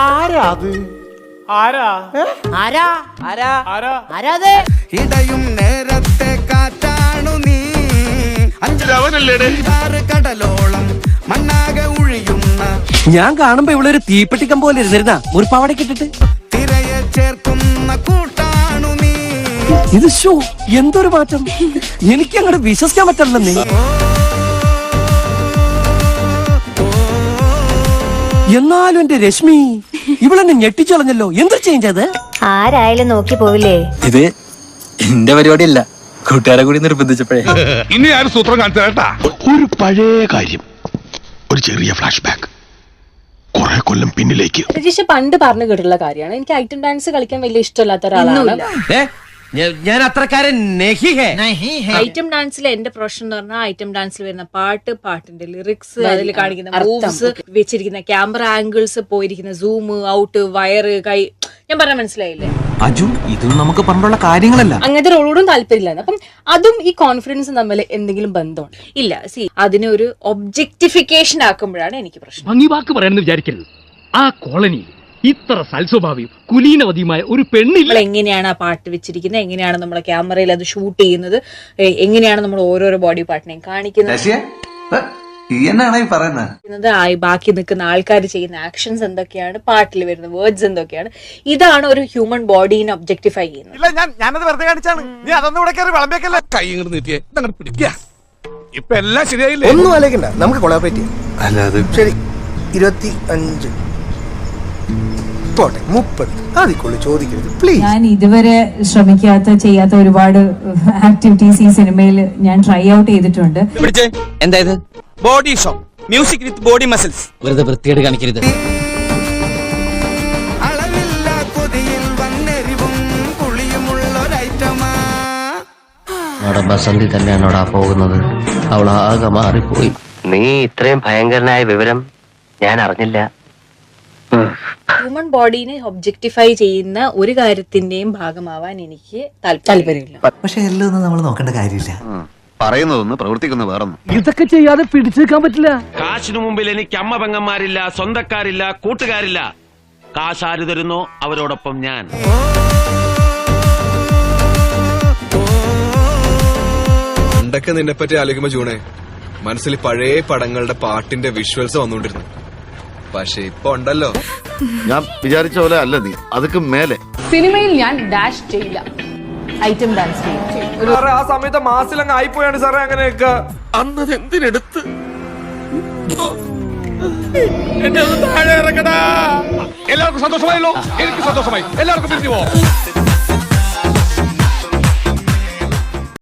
ആരാ ആരാ? ആരാ? ആരാ? ആരാ? ഇടയും നേരത്തെ കാറ്റാണു നീ. അഞ്ചാറ് കടലോളം മണ്ണാകെ ഒഴിയുന്ന ഞാൻ കാണുമ്പോ ഇവളൊരു തീപ്പെട്ടിക്കം പോലെ ഇരുന്നിരുന്ന. ഒരു പവടക്കിട്ടിട്ട് തിരയെ ചേർക്കുന്ന കൂട്ടാണു നീ. ഇത് ഷോ എന്തൊരു മാറ്റം. എനിക്ക് അങ്ങോട്ട് വിശ്വസിക്കാൻ പറ്റില്ലെന്നേ എന്നാലും എന്റെ രശ്മി ഇവളെന്നെ ഞെട്ടിച്ചളഞ്ഞല്ലോ. എന്ത് ചേഞ്ച് അത്? ആരായാലും നോക്കി പോവില്ലേ? ഇത് എന്റെ പരിപാടിയല്ല. കൂട്ടുകാരെ കൂടി നിർബന്ധിച്ചപ്പോഴേ. ഇനി ഞാൻ സൂത്രം കാണിച്ചു കേട്ടാ. ഒരു പഴയ കാര്യം. ഒരു ചെറിയ ഫ്ലാഷ് ബാക്ക് കുറെ കൊല്ലം പിന്നിലേക്ക്. രജീഷ് പണ്ട് പറഞ്ഞു കേട്ടുള്ള കാര്യമാണ്. എനിക്ക് ഐറ്റം ഡാൻസ് കളിക്കാൻ വലിയ ഇഷ്ടമില്ലാത്ത ഒരാളാണ്. ഞാൻ അത്രക്കാരൻ നെഹിഹേ ഐറ്റം ഡാൻസിൽ എന്റെ പ്രൊഫഷൻ എന്ന് പറഞ്ഞാൽ ഐറ്റം ഡാൻസിൽ വരുന്ന പാട്ട് പാട്ടിന്റെ ലിറിക്സ് അതിൽ കാണിക്കുന്ന മൂവ്സ് വെച്ചിരിക്കുന്ന ക്യാമറ ആംഗിൾസ് പോയിരിക്കുന്ന സൂം ഔട്ട് വയറ് കൈ. ഞാൻ പറഞ്ഞ മനസ്സിലായില്ലേ? അജു ഇതൊന്നും നമുക്ക് പറഞ്ഞുള്ള കാര്യങ്ങളല്ല. അങ്ങനത്തെ റോളോടും താല്പര്യമില്ല അപ്പം അതും ഈ കോൺഫിഡൻസും തമ്മിൽ എന്തെങ്കിലും ബന്ധമുണ്ട്? ഇല്ല സി അതിനൊരു ഒരു ഒബ്ജക്ടിഫിക്കേഷൻ ആക്കുമ്പോഴാണ് എനിക്ക് പ്രശ്നം. ഭംഗി വാക്ക് പറയാനെന്ന് വിചാരിക്കരുത്. ആ കോളനി ഇത്ര സൽസ്വഭാവിയും കുലീനവതിയുമായ ഒരു പെണ്ണില്ല. നമ്മൾ എങ്ങനെയാണ് ആ പാട്ട് വെച്ചിരിക്കുന്നത്? എങ്ങനെയാണ് നമ്മുടെ ക്യാമറയിൽ അത് ഷൂട്ട് ചെയ്യുന്നത്? എങ്ങനെയാണ് നമ്മൾ ഓരോരോ ബോഡി പാർട്ടിനെയും കാണിക്കുന്നത്? പറയുന്നത്? ചെയ്യുന്നത്, ബാക്കി നിൽക്കുന്ന ആൾക്കാർ ചെയ്യുന്ന ആക്ഷൻസ് എന്തൊക്കെയാണ്? പാട്ടിൽ വരുന്ന വേർഡ്സ് എന്തൊക്കെയാണ്? ഇതാണ് ഒരു ഹ്യൂമൻ ബോഡീനെ ഒബ്ജക്ടിഫൈ ചെയ്യുന്നത്. ഇല്ല ഞാൻ ഞാനത് വെറുതെ കാണിച്ചാണ്. നീ അതൊന്നും ഇവിടെ കയറി വിളമ്പേക്കല്ലേ നീട്ടിയേ ഇതങ്ങോട്ട് പിടിക്കുക ഇപ്പൊ എല്ലാം ശരിയായില്ലേ? ഒന്നും ആലോചിക്കണ്ട. നമുക്ക് കൊളാബറേറ്റ് പറ്റിയ അല്ലാതെ ശരി ഇരുപത്തി അഞ്ച് പോട്ടെ മുപ്പത്. അതിക്കുള്ളു ചോദിക്കരുത് പ്ലീസ് ഞാൻ ഇതുവരെ ശ്രമിക്കാത്ത ചെയ്യാത്ത ഒരുപാട് ആക്ടിവിറ്റീസ് ഈ സിനിമയിൽ ഞാൻ ട്രൈ ഔട്ട് ചെയ്തിട്ടുണ്ട്. എന്തായത് body show music with body muscles വെറുതെ വൃത്തിയോട് കാണിക്കരുത്. അവിടെ ബസന്തി തന്നെയാണോടാ പോകുന്നത്? അവൾ ആകെ മാറിപ്പോയി. നീ ഇത്രയും ഭയങ്കരനായ വിവരം ഞാൻ അറിഞ്ഞില്ല. ഹ്യൂമൻ ബോഡീനെ ഒബ്ജക്ടിഫൈ ചെയ്യുന്ന ഒരു കാര്യത്തിന്റെയും ഭാഗമാവാൻ എനിക്ക് താല്പര്യമില്ല. പക്ഷെ എല്ലാം നമ്മൾ നോക്കേണ്ട കാര്യമില്ല. പറയുന്നതൊന്ന് പ്രവർത്തിക്കുന്ന വേറൊന്നും. ഇതൊക്കെ ചെയ്യാതെ പിടിച്ചെടുക്കാൻ പറ്റില്ല. കാശിനു മുമ്പിൽ എനിക്ക് അമ്മ പെങ്ങന്മാരില്ല സ്വന്തക്കാരില്ല കൂട്ടുകാരില്ല. കാശ് ആര് തരുന്നോ അവരോടൊപ്പം ഞാൻ. പണ്ടൊക്കെ നിന്നെ പറ്റി ആലോചിക്കുമ്പോ ജൂണേ മനസ്സിൽ പഴയ പടങ്ങളുടെ പാട്ടിന്റെ വിഷ്വൽസ് വന്നുകൊണ്ടിരുന്നു. പക്ഷെ ഇപ്പൊ ഉണ്ടല്ലോ. ഞാൻ വിചാരിച്ച പോലെ അല്ല നീ. അതൊക്കെ മേലെ. സിനിമയിൽ ഞാൻ ഡാഷ് ചെയ്യില്ല. ഐറ്റം ഡാൻസ് ചെയ്യും. ആ സമയത്ത് മാസിലങ്ങ് ആയിപ്പോയാണ് സാറേ അങ്ങനെയൊക്കെ. അന്നത് എന്തിനെടുത്ത്? എന്നെ ഒന്ന് താഴെ ഇറക്കടാ എല്ലാവർക്കും സന്തോഷമായല്ലോ. എനിക്ക് സന്തോഷമായി. എല്ലാവർക്കും പിരിഞ്ഞു പോ.